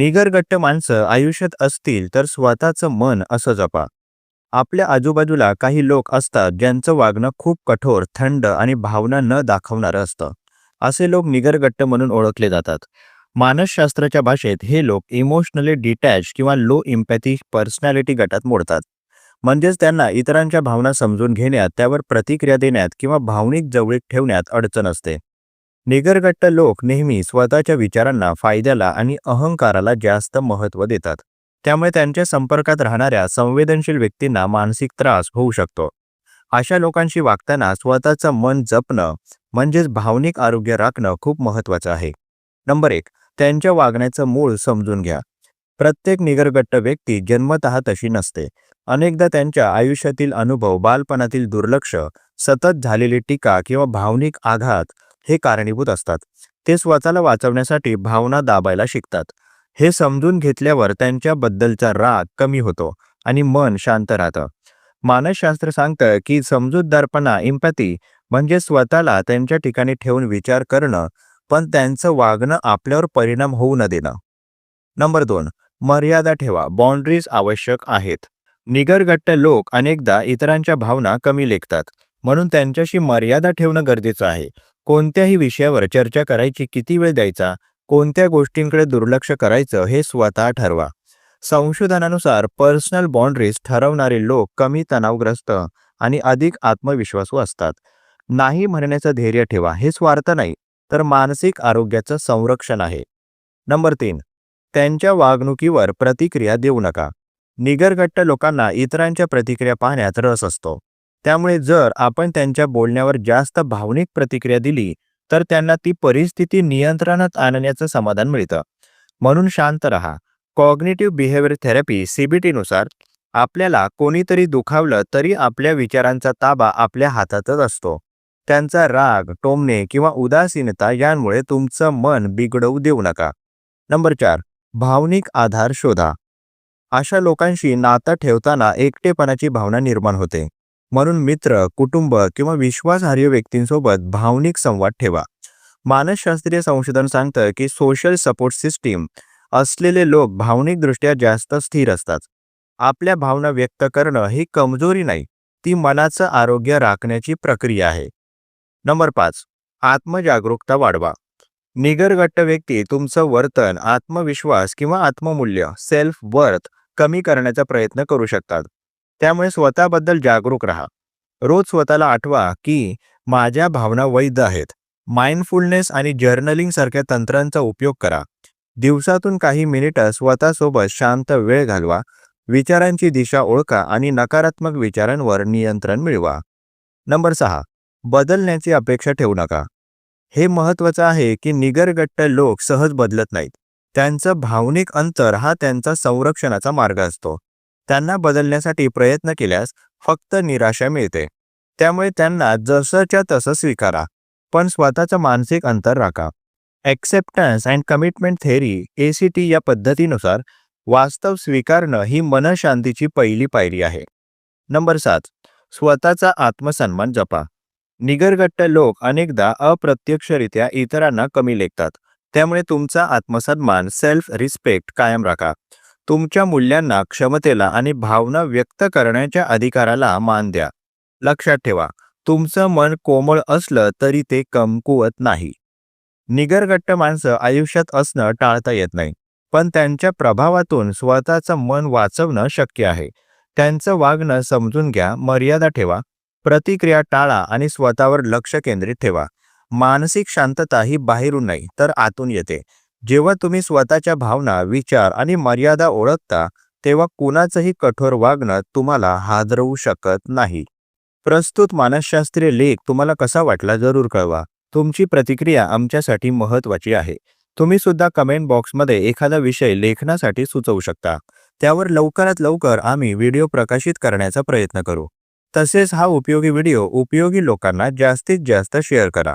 निगरगट्ट माणसं आयुष्यात असतील तर स्वतःचं मन असं जपा. आपल्या आजूबाजूला काही लोक असतात ज्यांचं वागणं खूप कठोर थंड आणि भावना न दाखवणारं असतं. असे लोक निगरगट्ट म्हणून ओळखले जातात. मानसशास्त्राच्या भाषेत हे लोक इमोशनली डिटॅच किंवा लो इम्पॅथी पर्सनॅलिटी गटात मोडतात. म्हणजेच त्यांना इतरांच्या भावना समजून घेण्यात त्यावर प्रतिक्रिया देण्यात किंवा भावनिक जवळीक ठेवण्यात अडचण असते. निगरगट्ट लोक नेहमी स्वतःच्या विचारांना फायद्याला आणि अहंकाराला जास्त महत्त्व देतात. त्यामुळे त्यांच्या संपर्कात राहणाऱ्या संवेदनशील व्यक्तींना मानसिक त्रास होऊ शकतो. अशा लोकांशी वागताना स्वतःचं मन जपणं म्हणजेच भावनिक आरोग्य राखणं खूप महत्त्वाचं आहे. नंबर एक त्यांच्या वागण्याचं मूळ समजून घ्या. प्रत्येक निगरगट्ट व्यक्ती जन्मतः तशी नसते. अनेकदा त्यांच्या आयुष्यातील अनुभव बालपणातील दुर्लक्ष सतत झालेली टीका किंवा भावनिक आघात हे कारणीभूत असतात. ते स्वतःला वाचवण्यासाठी भावना दाबायला शिकतात. हे समजून घेतल्यावर त्यांच्याबद्दलचा राग कमी होतो आणि मन शांत राहतं. मानसशास्त्र सांगतं की समजूतदारपणा इम्पॅथी म्हणजे स्वतःला त्यांच्या ठिकाणी ठेवून विचार करणं पण त्यांचं वागणं आपल्यावर परिणाम होऊ न देणं. नंबर दोन मर्यादा ठेवा. बाउंड्रीज आवश्यक आहेत. निगरगट्ट लोक अनेकदा इतरांच्या भावना कमी लेखतात. म्हणून त्यांच्याशी मर्यादा ठेवणं गरजेचं आहे. कोणत्याही विषयावर चर्चा करायची किती वेळ द्यायचा कोणत्या गोष्टींकडे दुर्लक्ष करायचं हे स्वतः ठरवा. संशोधनानुसार पर्सनल बाउंड्रीज ठरवणारे लोक कमी तणावग्रस्त आणि अधिक आत्मविश्वासू असतात. नाही म्हणण्याचं धैर्य ठेवा हे स्वार्थ नाही तर मानसिक आरोग्याचं संरक्षण आहे. नंबर तीन त्यांच्या वागणुकीवर प्रतिक्रिया देऊ नका. निगरगट्ट लोकांना इतरांच्या प्रतिक्रिया पाहण्यात रस असतो. त्यामुळे जर आपण त्यांच्या बोलण्यावर जास्त भावनिक प्रतिक्रिया दिली तर त्यांना ती परिस्थिती नियंत्रणात आणण्याचं समाधान मिळतं. म्हणून शांत रहा. कॉग्नेटिव्ह बिहेवियर थेरपी सीबीटीनुसार आपल्याला कोणीतरी दुखावलं तरी आपल्या विचारांचा ताबा आपल्या हातातच असतो. त्यांचा राग टोमणे किंवा उदासीनता यांमुळे तुमचं मन बिघडवू देऊ नका. नंबर चार भावनिक आधार शोधा. अशा लोकांशी नातं ठेवताना एकटेपणाची भावना निर्माण होते. म्हणून मित्र कुटुंब किंवा विश्वासार्ह व्यक्तींसोबत भावनिक संवाद ठेवा. मानसशास्त्रीय संशोधन सांगतं की सोशल सपोर्ट सिस्टीम असलेले लोक भावनिकदृष्ट्या जास्त स्थिर असतात. आपल्या भावना व्यक्त करणं ही कमजोरी नाही ती मनाचं आरोग्य राखण्याची प्रक्रिया आहे. नंबर पाच आत्मजागरूकता वाढवा. निगरगट्ट व्यक्ती तुमचं वर्तन आत्मविश्वास किंवा आत्ममूल्य सेल्फ वर्थ कमी करण्याचा प्रयत्न करू शकतात. त्यामुळे स्वतःबद्दल जागरूक राहा. रोज स्वतःला आठवा की माझ्या भावना वैध आहेत. माइंडफुलनेस आणि जर्नलिंग सारख्या तंत्रांचा उपयोग करा. दिवसातून काही मिनिटं स्वतःसोबत शांत वेळ घालवा. विचारांची दिशा ओळखा आणि नकारात्मक विचारांवर नियंत्रण मिळवा. नंबर सहा बदलण्याची अपेक्षा ठेवू नका. हे महत्वाचं आहे की निगरगट्ट लोक सहज बदलत नाहीत. त्यांचं भावनिक अंतर हा त्यांचा संरक्षणाचा मार्ग असतो. त्यांना बदलण्यासाठी प्रयत्न केल्यास फक्त निराशा मिळते. त्यामुळे त्यांना जसंच्या तसं स्वीकारा पण स्वतःचं मानसिक अंतर राखा. Acceptance and commitment theory A C T या पद्धतीनुसार वास्तव स्वीकारणं ही मनशांतीची पहिली पायरी आहे. नंबर सात स्वतःचा आत्मसन्मान जपा. निगरगट्ट लोक अनेकदा अप्रत्यक्षरित्या इतरांना कमी लेखतात. त्यामुळे तुमचा आत्मसन्मान सेल्फ रिस्पेक्ट कायम राखा. तुमच्या मूल्यांना क्षमतेला आणि भावना व्यक्त करण्याच्या अधिकाराला मान द्या. लक्षात ठेवा तुमचं मन कोमळ असलं तरी ते कमकुवत नाही. निगरगट्ट माणसं आयुष्यात असणं टाळता येत नाही पण त्यांच्या प्रभावातून स्वतःचं मन वाचवणं शक्य आहे. त्यांचं वागणं समजून घ्या मर्यादा ठेवा प्रतिक्रिया टाळा आणि स्वतःवर लक्ष केंद्रित ठेवा. मानसिक शांतता ही बाहेरून नाही तर आतून येते. जेव्हा तुम्ही स्वतःच्या भावना विचार आणि मर्यादा ओळखता तेव्हा कुणाचंही कठोर वागणं तुम्हाला हादरवू शकत नाही. प्रस्तुत मानसशास्त्रीय लेख तुम्हाला कसा वाटला जरूर कळवा. तुमची प्रतिक्रिया आमच्यासाठी महत्वाची आहे. तुम्ही सुद्धा कमेंट बॉक्समध्ये एखादा विषय लेखनासाठी सुचवू शकता. त्यावर लवकरात लवकर आम्ही व्हिडिओ प्रकाशित करण्याचा प्रयत्न करू. तसेच हा उपयोगी व्हिडिओ उपयोगी लोकांना जास्तीत जास्त शेअर करा.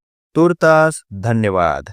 तुर्तास धन्यवाद।